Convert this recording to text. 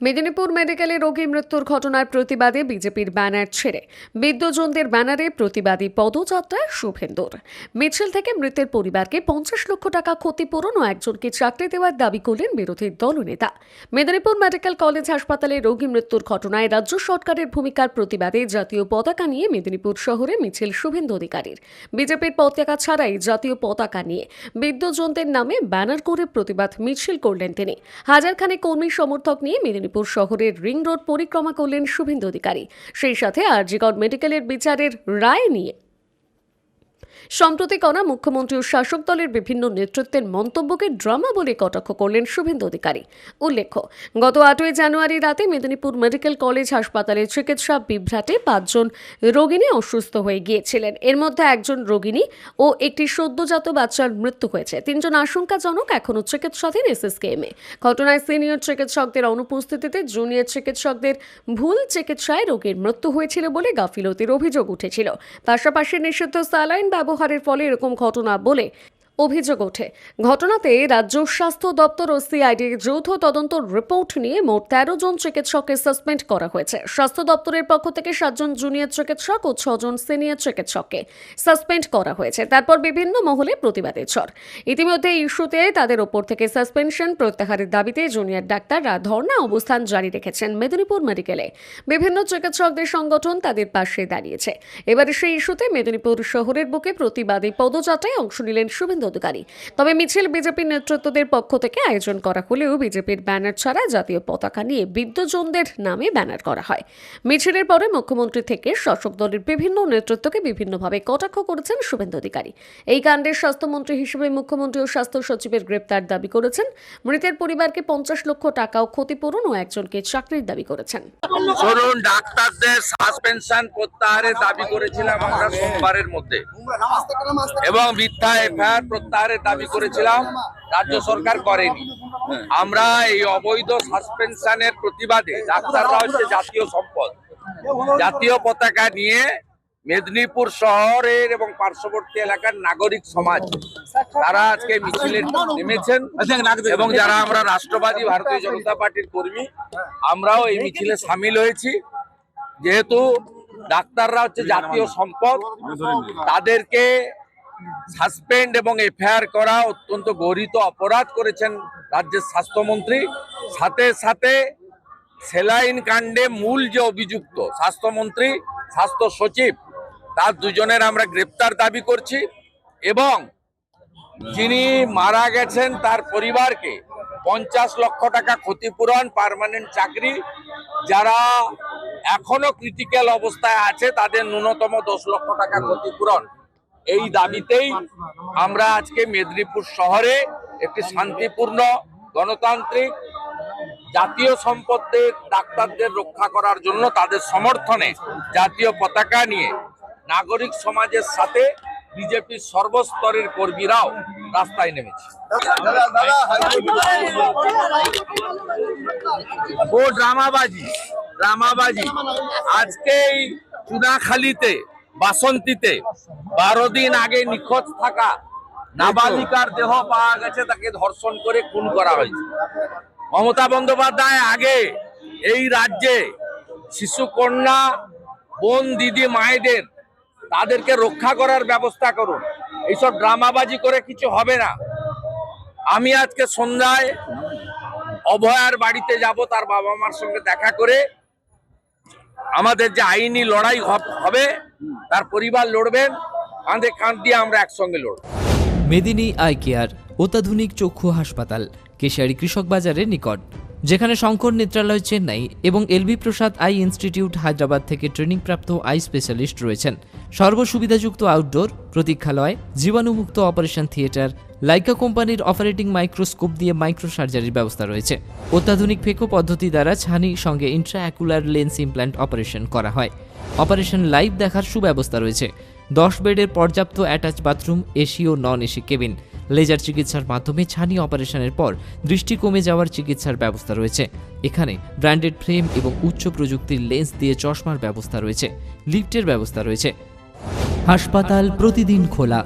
মেদিনীপুর মেডিকেলে রোগী মৃত্যুর ঘটনার প্রতিবাদে বিজেপির ব্যানার ছেড়ে বিদ্যজনদের ব্যানারে প্রতিবাদী পদযাত্রা শুভেন্দুর। মিছিল থেকে মৃতের পরিবারকে পঞ্চাশ লক্ষ টাকা ক্ষতিপূরণ ও একজনকে চাকরি দেওয়ার দাবি করলেন বিরোধী দলনেতা। মেদিনীপুর মেডিকেল কলেজ হাসপাতালে রোগী মৃত্যুর ঘটনায় রাজ্য সরকারের ভূমিকার প্রতিবাদে জাতীয় পতাকা নিয়ে মেদিনীপুর শহরে মিছিল শুভেন্দু অধিকারীর। বিজেপির পতাকা ছাড়াই জাতীয় পতাকা নিয়ে বিদ্যজনদের নামে ব্যানার করে প্রতিবাদ মিছিল করলেন তিনি। হাজারখানে কর্মী সমর্থক নিয়ে মেদিনীপুর শহরের রিং রোড পরিক্রমা করলেন শুভেন্দু অধিকারী। সেই সাথে আরজিগড় মেডিকেলের বিচারের রায় নিয়ে সম্প্রতি করা মুখ্যমন্ত্রী ও শাসক দলের বিভিন্ন নেতৃত্বের মন্তব্যকে ড্রামা বলে কটাক্ষ করলেন শুভেন্দু অধিকারী। উল্লেখ্য, গত আটই জানুয়ারি রাতে মেদিনীপুর মেডিকেল কলেজ হাসপাতালে চিকিৎসা বিভ্রাটে পাঁচজন রোগিনী অসুস্থ হয়ে গিয়েছিলেন। এর মধ্যে একজন রোগিনী ও একটি সদ্যজাত বাচ্চার মৃত্যু হয়েছে। তিনজন আশঙ্কাজনক এখনও চিকিৎসাধীন এসএসকেএমে। ঘটনায় সিনিয়র চিকিৎসকদের অনুপস্থিতিতে জুনিয়র চিকিৎসকদের ভুল চিকিৎসায় রোগীর মৃত্যু হয়েছিল বলে গাফিলতির অভিযোগ উঠেছিল। পাশাপাশি নিষিদ্ধ স্যালাইন ব্যবহারের ফলে এরকম ঘটনা বলে অভিযোগ ওঠে। ঘটনাতে রাজ্য স্বাস্থ্য দপ্তর ও সিআইডির যৌথ তদন্ত রিপোর্ট নিয়ে মোট তেরো জন চিকিৎসককে সাসপেন্ড করা হয়েছে। স্বাস্থ্য দপ্তরের পক্ষ থেকে সাতজন জুনিয়র চিকিৎসক ও ছজন সিনিয়র চিকিৎসককে সাসপেন্ড করা হয়েছে। তারপর বিভিন্ন মহলে প্রতিবাদের ঝড়। ইতিমধ্যে ইস্যুতে তাদের ওপর থেকে সাসপেনশন প্রত্যাহারের দাবিতে জুনিয়র ডাক্তাররা ধর্ণা অবস্থান জারি রেখেছেন মেদিনীপুর মেডিকেলে। বিভিন্ন চিকিৎসকদের সংগঠন তাদের পাশে দাঁড়িয়েছে। এবারে সেই ইস্যুতে মেদিনীপুর শহরের বুকে প্রতিবাদী পদযাত্রায় অংশ নিলেন শুভেন্দু অধিকারী তবে মিছিল বিজেপির নেতৃত্বদের পক্ষ থেকে আয়োজন করা হলেও বিজেপির ব্যানার ছাড়া জাতীয় পতাকা নিয়ে বিদ্যজনদের নামে ব্যানার করা হয়। মিছিলের পরে মুখ্যমন্ত্রী থেকে শাসক দলের বিভিন্ন নেতৃত্বকে বিভিন্নভাবে কটাক্ষ করেছেন শুভেন্দু অধিকারী। এই কাণ্ডের স্বাস্থ্যমন্ত্রী হিসেবে মুখ্যমন্ত্রী ও স্বাস্থ্য সচিবের গ্রেপ্তার দাবি করেছেন। মৃতের পরিবারকে পঞ্চাশ লক্ষ টাকা ও ক্ষতিপূরণ ও একজনকে চাকরির দাবি করেছেন। ধরুন ডাক্তারদের সাসপেনশন প্রত্যাহারের দাবি করেছিলাম আমরা সোমবারের মধ্যে। এবং মিথ্যা এফআইআর প্রত্যাহারের দাবি করেছিলাম, রাজ্য সরকার করেনি। আমরা এই অবৈধ সাসপেনশনের প্রতিবাদে ডাক্তাররা হচ্ছে জাতীয় সম্পদ। জাতীয় পতাকা নিয়ে মেদিনীপুর শহরের এবং পার্শ্ববর্তী এলাকার নাগরিক সমাজ, তারা আজকে মিছিলে নেমেছেন এবং যারা আমরা রাষ্ট্রবাদী ভারতীয় জনতা পার্টির কর্মী, আমরাও এই মিছিলে সামিল হয়েছি। যেহেতু ডাক্তাররা হচ্ছে জাতীয় সম্পদ, তাদেরকে সাসপেন্ড এবং এফআইআর করা অত্যন্ত গরিত অপরাধ করেছেন রাজ্যের স্বাস্থ্যমন্ত্রী। সাথে সাথে সেলাইন কাণ্ডে মূল যে অভিযুক্ত স্বাস্থ্যমন্ত্রী, স্বাস্থ্য সচিব, তার দুজনের আমরা গ্রেপ্তার দাবি করছি এবং যিনি মারা গেছেন তার পরিবারকে পঞ্চাশ লক্ষ টাকা ক্ষতিপূরণ পার্মানেন্ট চাকরি, যারা এখনও ক্রিটিক্যাল অবস্থায় আছে, তাদের ন্যূনতম দশ লক্ষ টাকা ক্ষতিপূরণ। এই দাবিতেই আমরা আজকে মেদিনীপুর শহরে একটি শান্তিপূর্ণ, গণতান্ত্রিক, জাতীয় সম্পদের ডাক্তারদের রক্ষা করার জন্য তাদের সমর্থনে জাতীয় পতাকা নিয়ে নাগরিক সমাজের সাথে বিজেপির সর্বস্তরের কর্মীরাও রাস্তায় নেমেছে। ও ড্রামাবাজি ড্রামাবাজি। আজকেই চুনাখালীতে, বাসন্তীতে বারো দিন আগে নিখোঁজ থাকা নাবালিকার দেহ পাওয়া গেছে, তাকে ধর্ষণ করে খুন করা হয়েছে। মমতা বন্দ্যোপাধ্যায় আগে এই রাজ্যে শিশু কন্যা, বোন, দিদি, মায়েদের তাদেরকে রক্ষা করার ব্যবস্থা করুন। এইসব ড্রামাবাজি করে কিছু হবে না। আমি আজকে সন্ধ্যায় অভয়ার বাড়িতে যাব, তার বাবা মার সঙ্গে দেখা করে আমাদের যে আইনি লড়াই হবে তার পরিবার লড়বেন। কাঁধে কাঁধ দিয়ে আমরা একসঙ্গে লড়ব। মেদিনী আই কেয়ার, অত্যাধুনিক চক্ষু হাসপাতাল, কেশিয়ারি কৃষক বাজারের নিকট, যেখানে শঙ্কর নেত্রালয় চেন্নাই এবং LB Prasad eye institute Hyderabad থেকে ট্রেনিংপ্রাপ্ত আই স্পেশালিস্ট রয়েছেন। সর্বসুবিধাযুক্ত আউটডোর, প্রতীক্ষালয়, জীবাণুমুক্ত অপারেশন থিয়েটার, লাইকা কোম্পানির অপারেটিং মাইক্রোস্কোপ দিয়ে মাইক্রো সার্জারির ব্যবস্থা রয়েছে। অত্যাধুনিক ফেকো পদ্ধতি দ্বারা ছানি সঙ্গে ইন্ট্রাঅ্যাকুলার লেন্স ইমপ্ল্যান্ট অপারেশন করা হয়। অপারেশন লাইভ দেখার সুব্যবস্থা রয়েছে। দশ বেডের পর্যাপ্ত অ্যাটাচ বাথরুম, এসি ও নন এসি কেবিন। লেজার চিকিৎসার মাধ্যমে ছানি অপারেশনের পর দৃষ্টি কমে যাওয়ার চিকিৎসার ব্যবস্থা রয়েছে। এখানে ব্র্যান্ডেড ফ্রেম এবং উচ্চ প্রযুক্তির লেন্স দিয়ে চশমার ব্যবস্থা রয়েছে। লিফটের ব্যবস্থা রয়েছে। হাসপাতাল প্রতিদিন খোলা।